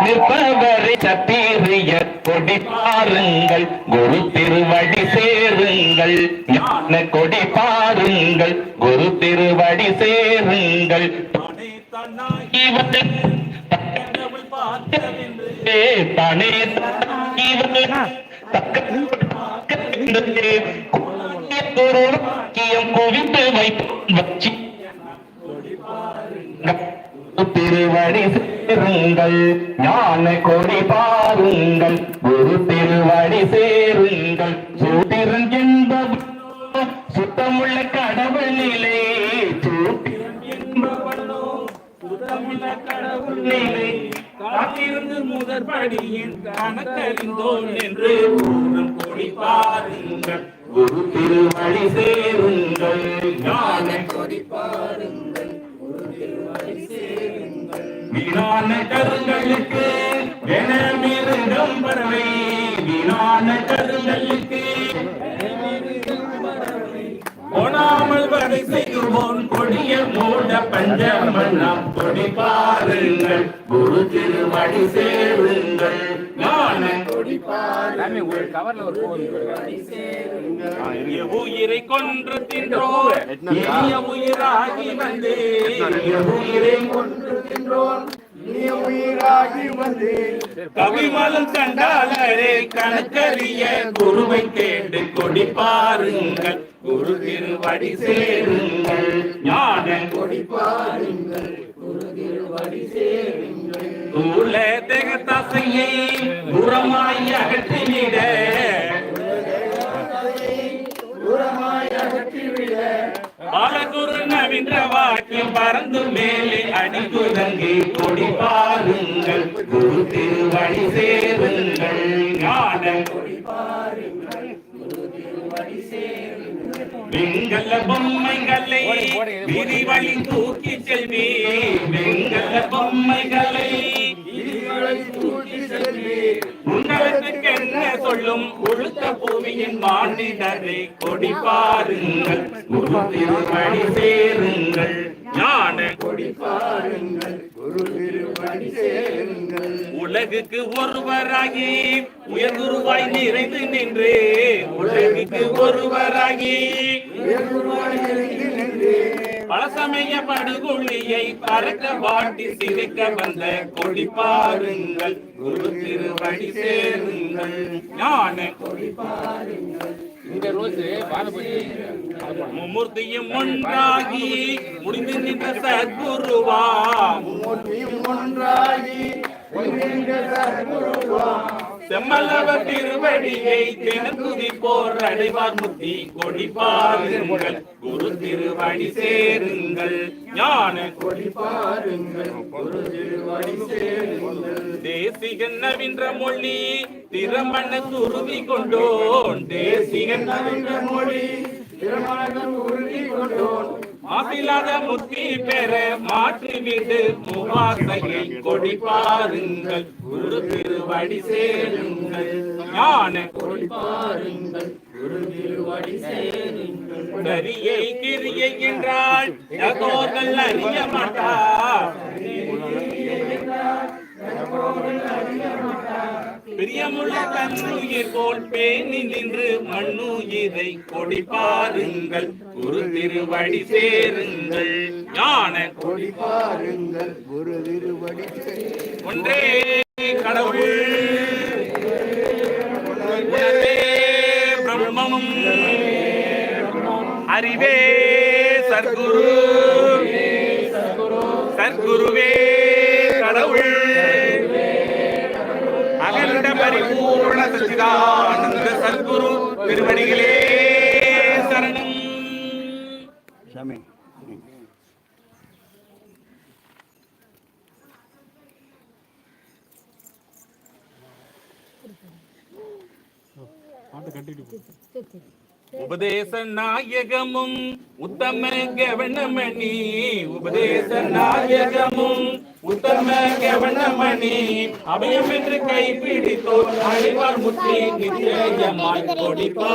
நிற்பவரை சத்தீரிய கொடி பாருங்கள் குரு திருவடி சேருங்கள் ஞான கொடி பாருங்கள் குரு திருவடி சேருங்கள் இவனை ஏ, குவித்து வைத்து வச்சி சேருங்கள் ஞான கொடி பாருங்கள். குரு திருவடி சேருங்கள். சூத்திரன் என்பவர் சுத்தமுள்ள கடவுள் நிலை. சூத்திரன் என்பவனோ சுத்தமுள்ள கடவுள் நிலை. காத்திருந்து முதற்படியின் கணக்கறிந்தோன் என்று கூறும் கொடி பாருங்கள். குரு திருவழி சேருங்கள். ஞான கொடி பாருங்கள். குரு திருவழி சேருங்கள் வீணான கருங்களுக்கு எனமிருகம் பறவை வீணான கருங்களுக்கு போனாமல் வரை செய்வோன் கொடிய மூட பஞ்ச மன்னம் கொடி பாருங்கள். குரு திருமடி சேருங்கள். ஞான சாமி ஒரு கவர்ல ஒரு உயிரை கொன்று தின்றோர் உயிராகி வந்து. உயிரை கொன்று தின்றோர் கவிமலம் கண்டாளரே கணக்கறிய குருவை கேட்டு கொடி பாருங்கள். குரு திருவடி சேருங்கள். ஞான கொடி பாருங்கள். குரு திருவடி சேருங்கள். உள்ள தேகத்தாசையை புறமாய் அகற்றிவிட குரு நவீன்ற வாக்கியம் பறந்து மேலே அடிக்குதங்கி கொடி பாருங்கள் குரு திருவழி சேருங்கள். ஞான கொடி பாருங்கள் வெங்கல பொம்மைகளை விரிவழி தூக்கி செல்வி. வெங்கல பொம்மைகளை விரிவழி தூக்கி உங்களுக்கு என்ன சொல்லும் ஒழுக்க பூமியின் மாநிலரை கொடி பாருங்கள். குரு திருவடி சேருங்கள். ஞான கொடி பாருங்கள். குரு திருவடி சேருங்கள். உலகுக்கு ஒருவராகி உயர்குருவாய் நிறைந்து நின்று. உலகுக்கு ஒருவராகி உயர்குருவாய் நிறைந்து நின்று. பழசமய படுகொழியை பறக்க வாட்டி சிரிக்க வந்த கொடி பாருங்கள். குரு திருவடி சேருங்கள். ஞான கொடி பாருங்கள். இந்த ரோஸ் மும்மூர்த்தியும் ஒன்றாகி முடிந்து நின்ற சத்குருவா. செம்மல்லவ திருவடியை தினத்துதி போர் அடைவார் முத்தி கொடி பாருங்கள் குரு திருவடி சேருங்கள். ஞான கொடி பாருங்கள் குரு திருவடி சேருங்கள் தேசிகன் நவீன்ற மொழி திறமண்ண துருவி கொண்டோன் தேசிகன் நவீன்ற மொழி. மாசில்லாத முத்தி பெற மாற்றி விடு முவாசையை கொடி பாருங்கள் குரு திருவடி சேருங்கள். ஞான கொடி பாருங்கள் குரு திருவடி சேருங்கள். கரியை கிரியை என்றால் யகோர்கள் அறிய மாட்டார். பிரியமுள்ள தன்னுயிர் போல் பேணி நின்று மண்ணுயிரை கொடி பாருங்கள். குரு திருவடி சேருங்கள். ஞான கொடி பாருங்கள். குரு திருவடி ஒன்றே கடவுள். உணர்வே பிரம்மமும் அறிவே சர்க்குரு சர்க்குருவே சச்சிதானந்த சத்குரு திருவடிகளே சரணம். சாமி. உபதேச நாயகமும் உத்தம கவனமணி உபதேச நாயகமும் உத்தம கவனமணி அபயம் என்று கைப்பிடித்தோர் அழிவார் முத்தி நிச்சயமாய் கொடிப்பார்.